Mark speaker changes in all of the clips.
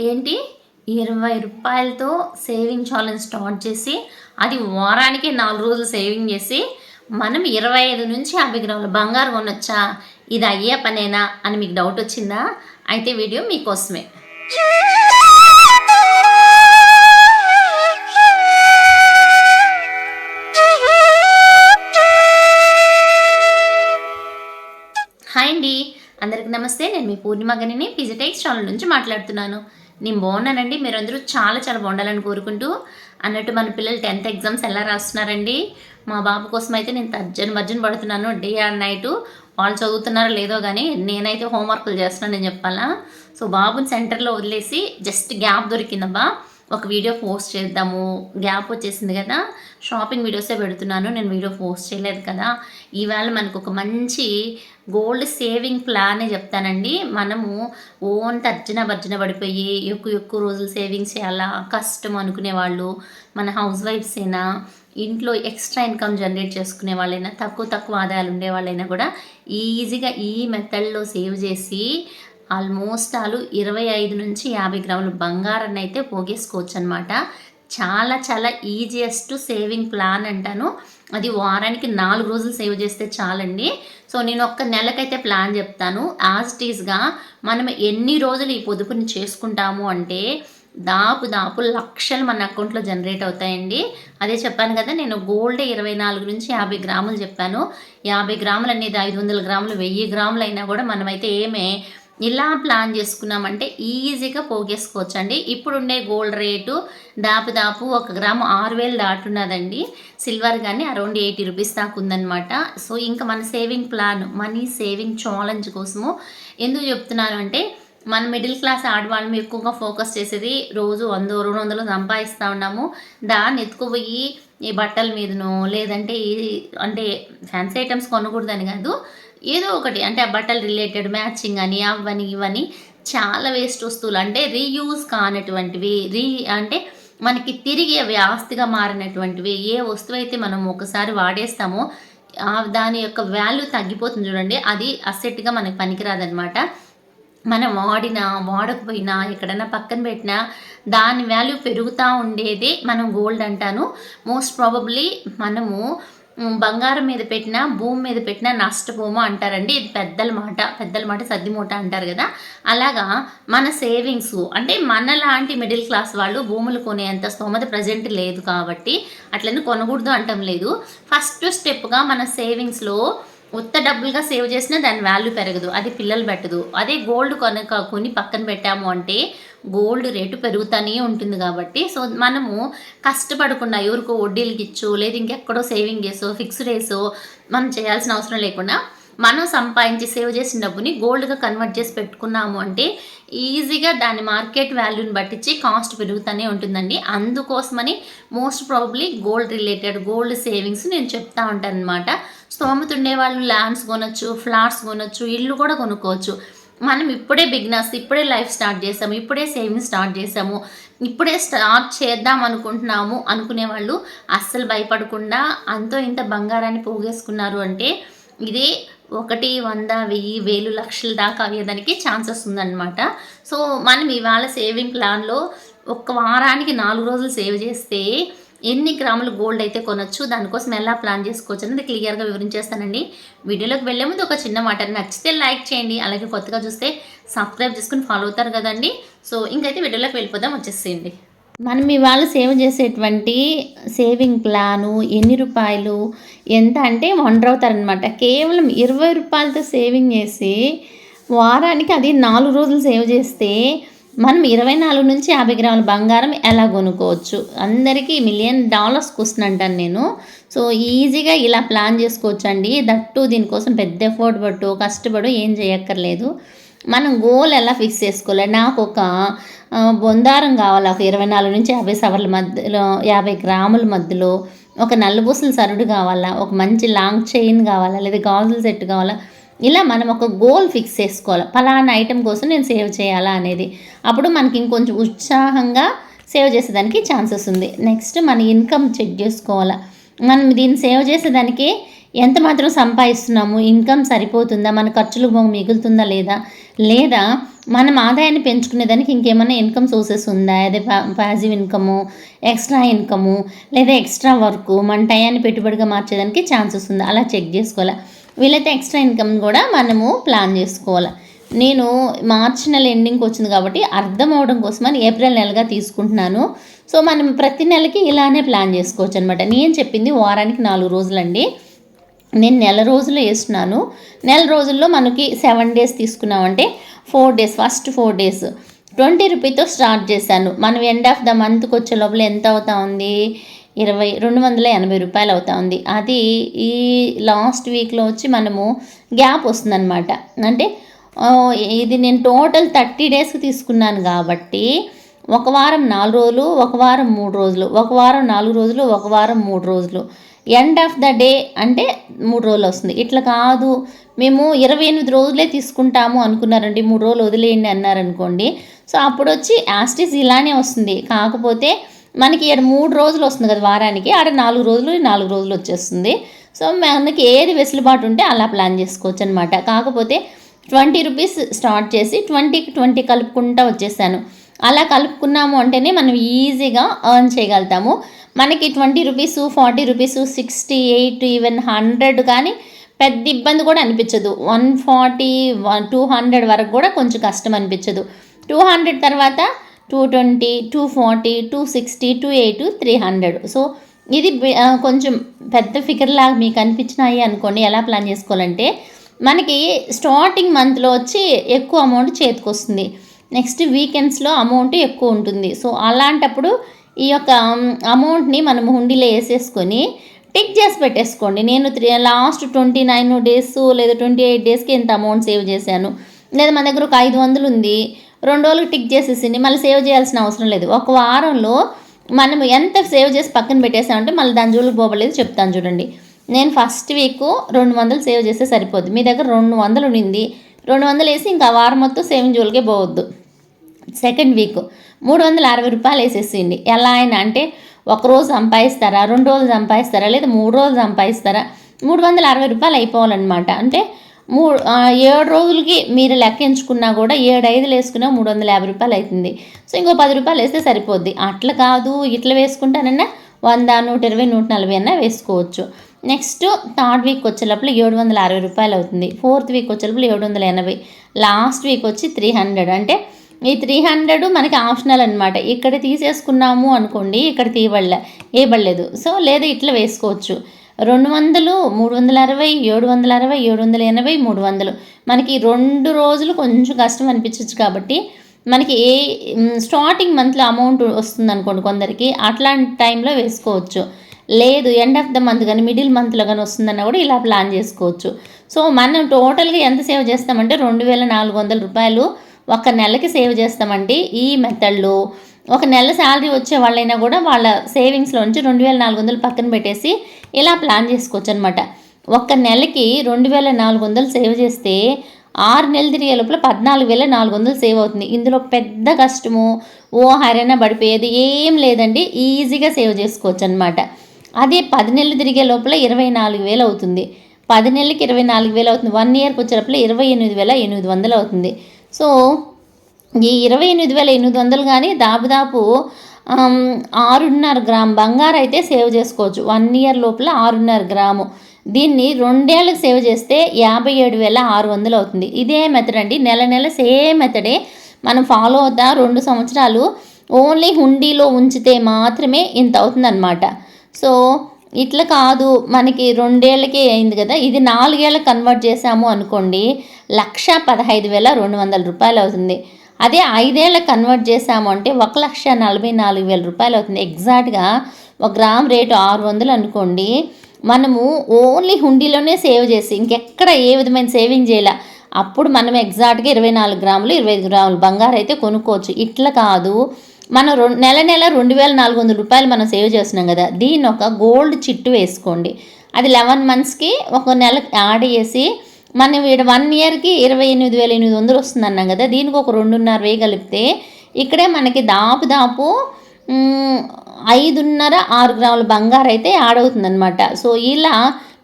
Speaker 1: ఏంటి? ఇరవై రూపాయలతో సేవింగ్ ఛాలెంజ్ స్టార్ట్ చేసి అది వారానికి నాలుగు రోజులు సేవింగ్ చేసి మనం ఇరవై ఐదు నుంచి యాభై గ్రాముల బంగారు కొనొచ్చా? ఇది అయ్యే పనేనా? అని మీకు డౌట్ వచ్చిందా? అయితే వీడియో మీకోసమే. హాయ్ అండి. అందరికి నమస్తే. నేను మీ పూర్ణిమ గనిని ఫిజిటెక్స్ ఛానల్ నుంచి మాట్లాడుతున్నాను. నేను బాగున్నానండి. మీరందరూ చాలా చాలా బాగుండాలని కోరుకుంటూ అన్నట్టు మన పిల్లలు టెన్త్ ఎగ్జామ్స్ ఎలా రాస్తున్నారండి? మా బాబు కోసం అయితే నేను తర్జన మర్జన పడుతున్నాను డే అండ్ నైట్. వాళ్ళు చదువుతున్నారో లేదో కానీ నేనైతే హోంవర్క్లు చేస్తున్నాను నేను చెప్పాలా. సో బాబుని సెంటర్లో వదిలేసి జస్ట్ గ్యాప్ దొరికిందబ్బా. ఒక వీడియో పోస్ట్ చేద్దాము. గ్యాప్ వచ్చేసింది కదా. షాపింగ్ వీడియోసే పెడుతున్నాను. నేను వీడియో పోస్ట్ చేయలేదు కదా. ఈవేళ మనకు ఒక మంచి గోల్డ్ సేవింగ్ ప్లానే చెప్తానండి. మనము ఓన్ తర్జన భర్జన పడిపోయి ఎక్కువ ఎక్కువ రోజులు సేవింగ్స్ చేయాలా? కష్టం అనుకునే వాళ్ళు మన హౌస్ వైఫ్స్ అయినా ఇంట్లో ఎక్స్ట్రా ఇన్కమ్ జనరేట్ చేసుకునే వాళ్ళైనా తక్కువ తక్కువ ఆదాయాలు ఉండే వాళ్ళైనా కూడా ఈజీగా ఈ మెథడ్లో సేవ్ చేసి ఆల్మోస్ట్ ఆలు ఇరవై ఐదు నుంచి యాభై గ్రాములు బంగారాన్ని అయితే పోగేసుకోవచ్చు అనమాట చాలా చాలా ఈజియెస్ట్ సేవింగ్ ప్లాన్ అంటాను. అది వారానికి నాలుగు రోజులు సేవ్ చేస్తే చాలండి. సో నేను ఒక్క నెలకైతే ప్లాన్ చెప్తాను. యాజ్ టీజ్గా మనం ఎన్ని రోజులు ఈ పొదుపుని చేసుకుంటాము అంటే దాపు దాపు లక్షలు మన అకౌంట్లో జనరేట్ అవుతాయండి. అదే చెప్పాను కదా నేను గోల్డ్ ఇరవై నాలుగు నుంచి యాభై గ్రాములు చెప్పాను. యాభై గ్రాములు అనేది ఐదు వందల గ్రాములు వెయ్యి గ్రాములు అయినా కూడా మనమైతే ఏమే ఇలా ప్లాన్ చేసుకున్నామంటే ఈజీగా పోగేసుకోవచ్చు అండి ఇప్పుడుండే గోల్డ్ రేటు దాపు ఒక గ్రాము ఆరు వేలు దాటున్నదండి. సిల్వర్ కానీ అరౌండ్ ఎయిటీ రూపీస్ దాకా ఉందన్నమాట. సో ఇంకా మన saving plan money saving challenge కోసము ఎందుకు చెప్తున్నాను అంటే మన మిడిల్ క్లాస్ ఆడవాళ్ళం ఎక్కువగా ఫోకస్ చేసేది రోజు వంద రెండు వందలు సంపాదిస్తూ ఉన్నాము. దాన్ని ఎత్తుకుపోయి ఈ బట్టల మీదనో లేదంటే ఈ అంటే ఫ్యాన్సీ ఐటమ్స్ కొనకూడదని కాదు ఏదో ఒకటి అంటే ఆ బట్టలు రిలేటెడ్ మ్యాచింగ్ అని అవని ఇవని చాలా వేస్ట్ వస్తువులు. అంటే రీయూజ్ కానటువంటివి రీ అంటే మనకి తిరిగి అవి ఆస్తిగా మారినటువంటివి ఏ వస్తువు అయితే మనం ఒకసారి వాడేస్తామో దాని యొక్క వాల్యూ తగ్గిపోతుంది చూడండి. అది అసెట్గా మనకి పనికిరాదనమాట మనం వాడినా వాడకపోయినా ఎక్కడైనా పక్కన పెట్టినా దాని వాల్యూ పెరుగుతూ ఉండేది మనం గోల్డ్ అంటాను. మోస్ట్ ప్రాబబ్లీ మనము బంగారం మీద పెట్టినా భూమి మీద పెట్టినా నష్టపోము అంటారండి. ఇది పెద్దల మాట. పెద్దల మాట సర్దిమూట అంటారు కదా. అలాగా మన సేవింగ్స్ అంటే మన లాంటి మిడిల్ క్లాస్ వాళ్ళు భూములు కొనేంత స్తోమత ప్రజెంట్ లేదు కాబట్టి అట్లని కొనకూడదు అంటం లేదు. ఫస్ట్ స్టెప్గా మన సేవింగ్స్లో ఉత్త డబ్బులుగా సేవ్ చేసినా దాని వాల్యూ పెరగదు అది పిల్లలు పెట్టదు. అదే గోల్డ్ కొనక కొని పక్కన పెట్టాము అంటే గోల్డ్ రేటు పెరుగుతూనే ఉంటుంది కాబట్టి సో మనము కష్టపడకుండా ఎవరికో వడ్డీలకి ఇచ్చు లేదు ఇంకెక్కడో సేవింగ్ చేసో ఫిక్స్డ్ వేసో మనం చేయాల్సిన అవసరం లేకుండా మనం సంపాదించి సేవ్ చేసిన డబ్బుని గోల్డ్గా కన్వర్ట్ చేసి పెట్టుకున్నాము అంటే ఈజీగా దాని మార్కెట్ వాల్యూని బట్టించి కాస్ట్ పెరుగుతూనే ఉంటుందండి. అందుకోసమని most probably gold related gold savings నేను చెప్తా ఉంటాను అనమాట స్తోమత ఉండే వాళ్ళు ల్యాండ్స్ కొనొచ్చు ఫ్లాట్స్ కొనొచ్చు ఇల్లు కూడా కొనుక్కోవచ్చు. మనం ఇప్పుడే బిగ్నర్స్ ఇప్పుడే లైఫ్ స్టార్ట్ చేసాము ఇప్పుడే సేవింగ్ స్టార్ట్ చేసాము ఇప్పుడే స్టార్ట్ చేద్దాం అనుకుంటున్నాము అనుకునే వాళ్ళు అస్సలు భయపడకుండా అంతో ఇంత బంగారాన్ని పోగేసుకున్నారు అంటే ఇదే ఒకటి వంద వెయ్యి వేలు లక్షల దాకా అయ్యేదానికి ఛాన్సెస్ ఉందన్నమాట. సో మనం ఇవాళ సేవింగ్ ప్లాన్లో ఒక వారానికి నాలుగు రోజులు సేవ్ చేస్తే ఎన్ని గ్రాములు గోల్డ్ అయితే కొనొచ్చు దానికోసం ఎలా ప్లాన్ చేసుకోవచ్చు అనేది క్లియర్గా వివరించేస్తానండి. వీడియోలోకి వెళ్ళే ముందు ఒక చిన్న మాట నచ్చితే లైక్ చేయండి అలాగే కొత్తగా చూస్తే సబ్స్క్రైబ్ చేసుకుని ఫాలో అవుతారు కదండి. సో ఇంకైతే వీడియోలోకి వెళ్ళిపోదాం వచ్చేసేయండి. మనం ఇవాళ సేవ్ చేసేటువంటి సేవింగ్ ప్లాను ఎన్ని రూపాయలు ఎంత అంటే వండర్ అవుతారనమాట కేవలం ఇరవై రూపాయలతో సేవింగ్ చేసి వారానికి అది నాలుగు రోజులు సేవ్ చేస్తే మనం ఇరవై నాలుగు నుంచి యాభై గ్రాముల బంగారం ఎలా కొనుక్కోవచ్చు? అందరికీ మిలియన్ డాలర్స్ క్వశ్చన్ అంటాను నేను. సో ఈజీగా ఇలా ప్లాన్ చేసుకోవచ్చు అండి దట్టు దీనికోసం పెద్ద ఎఫర్ట్ పట్టు కష్టపడు ఏం చేయక్కర్లేదు. మనం గోల్ ఎలా ఫిక్స్ చేసుకోవాలి? నాకు ఒక బొందారం కావాలి. ఒక ఇరవై నాలుగు నుంచి యాభై సవర్ల మధ్యలో యాభై గ్రాముల మధ్యలో ఒక నల్లబూసల సరుడు కావాలా? ఒక మంచి లాంగ్ చైన్ కావాలా? లేదా గాజుల సెట్ కావాలా? ఇలా మనం ఒక గోల్ ఫిక్స్ చేసుకోవాలి. ఫలానా ఐటెం కోసం నేను సేవ్ చేయాలా అనేది. అప్పుడు మనకి ఇంకొంచెం ఉత్సాహంగా సేవ్ చేసేదానికి ఛాన్సెస్ ఉంది. నెక్స్ట్ మన ఇన్కమ్ చెక్ చేసుకోవాలా. మనం దీన్ని సేవ్ చేసేదానికి ఎంత మాత్రం సంపాదిస్తున్నాము? ఇన్కమ్ సరిపోతుందా? మన ఖర్చులు మిగులుతుందా లేదా? లేదా మనం ఆదాయాన్ని పెంచుకునేదానికి ఇంకేమైనా ఇన్కమ్ సోర్సెస్ ఉందా? అదే పాజివ్ ఇన్కము ఎక్స్ట్రా ఇన్కము లేదా ఎక్స్ట్రా వర్క్ మన టయాన్ని పెట్టుబడిగా మార్చేదానికి ఛాన్సెస్ ఉందా? అలా చెక్ చేసుకోవాలి. వీలైతే ఎక్స్ట్రా ఇన్కమ్ కూడా మనము ప్లాన్ చేసుకోవాలి. నేను మార్చి నెల ఎండింగ్కి వచ్చింది కాబట్టి అర్థం అవడం కోసం అని ఏప్రిల్ నెలగా తీసుకుంటున్నాను. సో మనం ప్రతి నెలకి ఇలానే ప్లాన్ చేసుకోవచ్చు అనమాట నేను చెప్పింది వారానికి నాలుగు రోజులండి. నేను నెల రోజులు వేస్తున్నాను. నెల రోజుల్లో మనకి సెవెన్ డేస్ తీసుకున్నామంటే four days first four days twenty రూపీతో start చేశాను. మనం ఎండ్ ఆఫ్ ద మంత్కి వచ్చే లోపల ఎంత అవుతా ఉంది? ఇరవై రెండు వందల ఎనభై రూపాయలు అవుతా ఉంది. అది ఈ లాస్ట్ వీక్లో వచ్చి మనము గ్యాప్ వస్తుందన్నమాట. అంటే ఇది నేను టోటల్ థర్టీ డేస్కి తీసుకున్నాను కాబట్టి ఒక వారం నాలుగు రోజులు ఒక వారం మూడు రోజులు ఒక వారం నాలుగు రోజులు ఒక వారం మూడు రోజులు. ఎండ్ ఆఫ్ ద డే అంటే మూడు రోజులు వస్తుంది. ఇట్లా కాదు. మేము ఇరవై ఎనిమిది రోజులే తీసుకుంటాము అనుకున్నారండి. మూడు రోజులు వదిలేయండి అన్నారనుకోండి సో అప్పుడు వచ్చి యాస్టిస్ ఇలానే వస్తుంది. కాకపోతే మనకి ఇక్కడ మూడు రోజులు వస్తుంది కదా వారానికి. ఆడ నాలుగు రోజులు నాలుగు రోజులు వచ్చేస్తుంది. సో మనకి ఏది వెసులుబాటు ఉంటే అలా ప్లాన్ చేసుకోవచ్చు అనమాట కాకపోతే ట్వంటీ రూపీస్ స్టార్ట్ చేసి ట్వంటీకి ట్వంటీ కలుపుకుంటూ వచ్చేసాను. అలా కలుపుకున్నాము అంటేనే మనం ఈజీగా ఎర్న్ చేయగలుగుతాము. మనకి twenty rupees forty rupees sixty eight even hundred కానీ పెద్ద ఇబ్బంది కూడా అనిపించదు. One forty one two hundred వరకు కూడా కొంచెం కష్టం అనిపించదు. టూ హండ్రెడ్ తర్వాత two twenty two forty two sixty two eight three hundred. So ఇది కొంచెం పెద్ద ఫిగర్ లాగా మీకు అనిపించినాయి అనుకోండి. ఎలా ప్లాన్ చేసుకోవాలంటే మనకి స్టార్టింగ్ మంత్లో వచ్చి ఎక్కువ అమౌంట్ చేతికి వస్తుంది నెక్స్ట్ వీకెండ్స్లో అమౌంట్ ఎక్కువ ఉంటుంది. సో అలాంటప్పుడు ఈ యొక్క అమౌంట్ని మనం హుండీలో వేసేసుకొని టిక్ చేసి పెట్టేసుకోండి. నేను three last twenty nine days లేదా ట్వంటీ ఎయిట్ డేస్కి ఇంత అమౌంట్ సేవ్ చేశాను. లేదా మన దగ్గర ఒక ఐదు వందలు ఉంది. రెండు రోజులు టిక్ చేసేసింది. మళ్ళీ సేవ్ చేయాల్సిన అవసరం లేదు. ఒక వారంలో మనం ఎంత సేవ్ చేసి పక్కన పెట్టేసామంటే మళ్ళీ దాని జోలికి పోవలేదు చెప్తాను చూడండి. నేను ఫస్ట్ వీక్ రెండు వందలు సేవ్ చేస్తే సరిపోద్ది. మీ దగ్గర రెండు వందలు ఉండింది. రెండు వందలు వేసి ఇంకా ఆ వారం మొత్తం సేవింగ్ జోలికే పోవద్దు. సెకండ్ వీక్ మూడు వందల అరవై రూపాయలు వేసేసిండి ఎలా అయినా అంటే ఒక రోజు సంపాదిస్తారా రెండు రోజులు సంపాదిస్తారా లేదా మూడు రోజులు సంపాదిస్తారా? మూడు వందల అరవై రూపాయలు అయిపోవాలన్నమాట. అంటే మూడు ఏడు రోజులకి మీరు లెక్కించుకున్నా కూడా ఏడు ఐదులు వేసుకున్నా మూడు వందల యాభై రూపాయలు అవుతుంది. సో ఇంకో పది రూపాయలు వేస్తే సరిపోద్ది. అట్లా కాదు. ఇట్లా వేసుకుంటానన్నా వంద నూట ఇరవై నూట నలభై అన్నా వేసుకోవచ్చు. నెక్స్ట్ థర్డ్ వీక్ వచ్చేటప్పుడు ఏడు వందల అరవై రూపాయలు అవుతుంది. ఫోర్త్ వీక్ వచ్చేటప్పుడు ఏడు వందల ఎనభై. లాస్ట్ వీక్ వచ్చి త్రీ హండ్రెడ్. అంటే ఈ త్రీ హండ్రెడ్ మనకి ఆప్షనల్ అనమాట ఇక్కడ తీసేసుకున్నాము అనుకోండి ఇక్కడ తీయబడలే వేయబడలేదు సో లేదా ఇట్లా వేసుకోవచ్చు. రెండు వందలు మూడు వందల అరవై ఏడు వందల అరవై ఏడు వందల ఎనభై మూడు వందలు. మనకి రెండు రోజులు కొంచెం కష్టం అనిపించవచ్చు కాబట్టి మనకి ఏ స్టార్టింగ్ మంత్లో అమౌంట్ వస్తుంది అనుకోండి కొందరికి అట్లాంటి టైంలో వేసుకోవచ్చు. లేదు ఎండ్ ఆఫ్ ద మంత్ కానీ మిడిల్ మంత్లో కానీ వస్తుందన్న కూడా ఇలా ప్లాన్ చేసుకోవచ్చు. సో మనం టోటల్గా ఎంత సేవ్ చేస్తామంటే రెండు వేల నాలుగు వందల రూపాయలు ఒక నెలకి సేవ్ చేస్తామండి ఈ మెథడ్లో. ఒక నెల శాలరీ వచ్చే వాళ్ళైనా కూడా వాళ్ళ సేవింగ్స్లో నుంచి రెండు వేల నాలుగు వందలు పక్కన పెట్టేసి ఇలా ప్లాన్ చేసుకోవచ్చు అనమాట ఒక్క నెలకి రెండు వేల నాలుగు వందలు సేవ్ చేస్తే ఆరు నెలలు తిరిగే లోపల పద్నాలుగు వేల నాలుగు వందలు సేవ్ అవుతుంది. ఇందులో పెద్ద కష్టము ఓ హరైనా పడిపోయేది ఏం లేదండి. ఈజీగా సేవ్ చేసుకోవచ్చు అనమాట అదే పది నెలలు తిరిగే లోపల ఇరవై నాలుగు వేలు అవుతుంది. పది నెలలకి ఇరవై నాలుగు వేలు అవుతుంది. వన్ ఇయర్కి వచ్చేటప్పుడు ఇరవై ఎనిమిది వేల ఎనిమిది వందలు అవుతుంది. సో ఈ ఇరవై ఎనిమిది వేల ఎనిమిది వందలు కానీ దాదాపు ఆరున్నర గ్రామ్ బంగారు అయితే సేవ్ చేసుకోవచ్చు. వన్ ఇయర్ లోపల ఆరున్నర గ్రాము. దీన్ని రెండేళ్ళకి సేవ్ చేస్తే యాభై ఏడు వేల ఆరు వందలు అవుతుంది. ఇదే మెథడ్ అండి. నెల నెల సేమ్ మెథడే మనం ఫాలో అవుతా రెండు సంవత్సరాలు. ఓన్లీ హుండీలో ఉంచితే మాత్రమే ఇంత అవుతుందన్నమాట. సో ఇట్లా కాదు మనకి రెండేళ్ళకి అయింది కదా ఇది నాలుగేళ్ళకి కన్వర్ట్ చేసాము అనుకోండి లక్ష పదహైదు వేల రెండు వందల రూపాయలు అవుతుంది. అదే ఐదేళ్ళకి కన్వర్ట్ చేసాము అంటే ఒక లక్ష నలభై నాలుగు వేల రూపాయలు అవుతుంది. ఎగ్జాక్ట్గా ఒక గ్రామ్ రేటు ఆరు వందలు అనుకోండి మనము ఓన్లీ హుండీలోనే సేవ్ చేసి ఇంకెక్కడ ఏ విధమైన సేవింగ్ చేయాల. అప్పుడు మనం ఎగ్జాక్ట్గా ఇరవై నాలుగు గ్రాములు ఇరవై ఐదు గ్రాములు బంగారు అయితే కొనుక్కోవచ్చు. ఇట్లా కాదు మనం రెండు నెల నెల రెండు వేల నాలుగు వందల రూపాయలు మనం సేవ్ చేస్తున్నాం కదా దీన్ని ఒక గోల్డ్ చిట్టు వేసుకోండి. అది లెవెన్ మంత్స్కి ఒక నెల యాడ్ చేసి మనం వీడు వన్ ఇయర్కి ఇరవై ఎనిమిది వేల ఎనిమిది వందలు వస్తుంది అన్నాం కదా దీనికి ఒక రెండున్నర వేయి కలిపితే ఇక్కడే మనకి దాపు దాపు ఐదున్నర ఆరు గ్రాముల బంగారు అయితే యాడ్ అవుతుందన్నమాట. సో ఇలా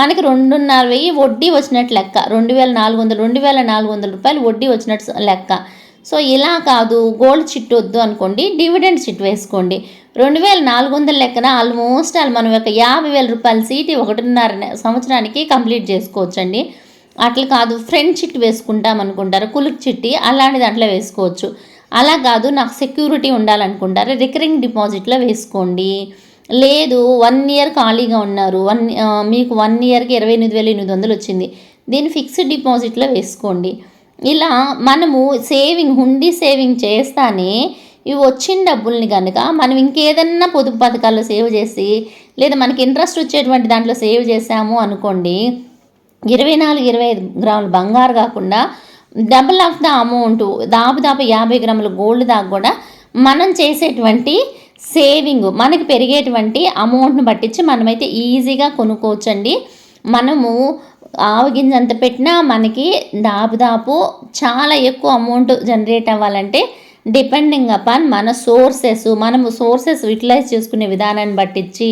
Speaker 1: మనకి రెండున్నర వెయ్యి వడ్డీ వచ్చినట్టు లెక్క రెండు వేల నాలుగు వందలు రెండు వేల నాలుగు వందల రూపాయలు వడ్డీ వచ్చినట్టు లెక్క. సో ఇలా కాదు గోల్డ్ చిట్ వద్దు అనుకోండి డివిడెండ్ చిట్ వేసుకోండి. రెండు వేల నాలుగు వందల లెక్కన ఆల్మోస్ట్ ఆల్ మనం ఒక యాభై వేల రూపాయల సీటీ ఒకటిన్నర సంవత్సరానికి కంప్లీట్ చేసుకోవచ్చండి. అట్లా కాదు ఫ్రెండ్ చిట్ వేసుకుంటాం అనుకుంటారు కులుక్ చిట్టి అలాంటి దాంట్లో వేసుకోవచ్చు. అలా కాదు నాకు సెక్యూరిటీ ఉండాలనుకుంటారు రికరింగ్ డిపాజిట్లో వేసుకోండి. లేదు వన్ ఇయర్ ఖాళీగా ఉన్నారు వన్ మీకు వన్ ఇయర్కి ఇరవై ఎనిమిది వేల ఎనిమిది వందలు వచ్చింది. దీన్ని ఫిక్స్డ్ డిపాజిట్లో వేసుకోండి. ఇలా మనము సేవింగ్ హుండీ సేవింగ్ చేస్తానే ఇవి వచ్చిన డబ్బుల్ని కనుక మనం ఇంకేదన్నా పొదుపు పథకాల్లో సేవ్ చేసి లేదా మనకి ఇంట్రెస్ట్ వచ్చేటువంటి దాంట్లో సేవ్ చేసాము అనుకోండి ఇరవై నాలుగు ఇరవై ఐదు గ్రాముల బంగారు కాకుండా డబుల్ ఆఫ్ ద అమౌంట్ దాదాపు యాభై గ్రాముల గోల్డ్ దాకా కూడా మనం చేసేటువంటి సేవింగ్ మనకి పెరిగేటువంటి అమౌంట్ని పట్టించి మనమైతే ఈజీగా కొనుక్కోవచ్చండి. మనము ఆవు గింజ అంత పెట్టినా మనకి దాదాపు చాలా ఎక్కువ అమౌంట్ జనరేట్ అవ్వాలంటే డిపెండింగ్ అపాన్ మన సోర్సెస్ మనము సోర్సెస్ యూటిలైజ్ చేసుకునే విధానాన్ని పట్టించి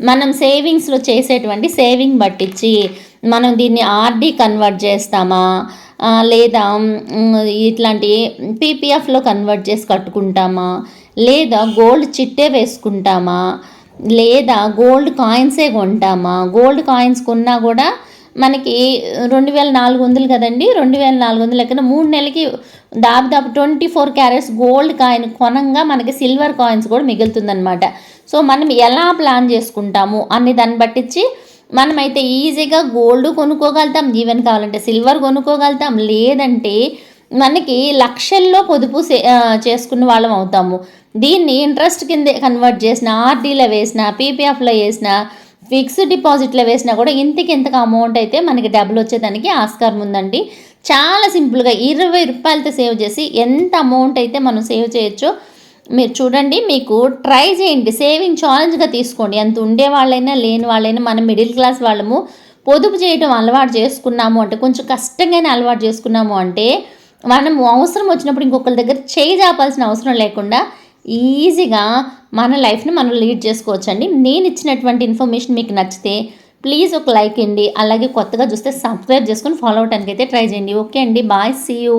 Speaker 1: మనం సేవింగ్స్లో చేసేటువంటి సేవింగ్ పట్టించి మనం దీన్ని ఆర్డీ కన్వర్ట్ చేస్తామా? లేదా ఇట్లాంటి పీపీఎఫ్లో కన్వర్ట్ చేసి కట్టుకుంటామా? లేదా గోల్డ్ చిట్టే వేసుకుంటామా? లేదా గోల్డ్ కాయిన్సే కొంటామా? గోల్డ్ కాయిన్స్ కొన్నా కూడా మనకి రెండు వేల నాలుగు వందలు కదండి? రెండు వేల నాలుగు వందలు లెక్కన మూడు నెలలకి దాదాపు twenty four carats gold coin కొనంగా మనకి సిల్వర్ కాయిన్స్ కూడా మిగులుతుందన్నమాట. సో మనం ఎలా ప్లాన్ చేసుకుంటాము అనే దాన్ని బట్టించి మనమైతే ఈజీగా గోల్డ్ కొనుక్కోగలుగుతాం. ఈవెన్ కావాలంటే సిల్వర్ కొనుక్కోగలుగుతాం. లేదంటే మనకి లక్షల్లో పొదుపు సే- చేసుకున్న వాళ్ళం అవుతాము. దీన్ని ఇంట్రెస్ట్ కింద కన్వర్ట్ చేసిన ఆర్డీలో వేసిన పీపీఎఫ్లో వేసిన ఫిక్స్డ్ డిపాజిట్లో వేసినా కూడా ఇంతకి ఇంతకు అమౌంట్ అయితే మనకి డబ్బులు వచ్చేదానికి ఆస్కారం ఉందండి. చాలా సింపుల్గా ఇరవై రూపాయలతో సేవ్ చేసి ఎంత అమౌంట్ అయితే మనం సేవ్ చేయొచ్చో మీరు చూడండి మీకు ట్రై చేయండి. సేవింగ్ ఛాలెంజ్గా తీసుకోండి. ఎంత ఉండే వాళ్ళైనా లేని వాళ్ళైనా మనం మిడిల్ క్లాస్ వాళ్ళము పొదుపు చేయడం అలవాటు చేసుకున్నాము అంటే కొంచెం కష్టంగానే అలవాటు చేసుకున్నాము అంటే మనము అవసరం వచ్చినప్పుడు ఇంకొకరి దగ్గర చేయి జాపాల్సిన అవసరం లేకుండా ఈజీగా మన లైఫ్ని మనం లీడ్ చేసుకోవచ్చండి. నేను ఇచ్చినటువంటి ఇన్ఫర్మేషన్ మీకు నచ్చితే ప్లీజ్ ఒక లైక్ అండి. అలాగే కొత్తగా చూస్తే సబ్స్క్రైబ్ చేసుకొని ఫాలో అవడానికి అయితే ట్రై చేయండి. ఓకే అండి. బాయ్. See you.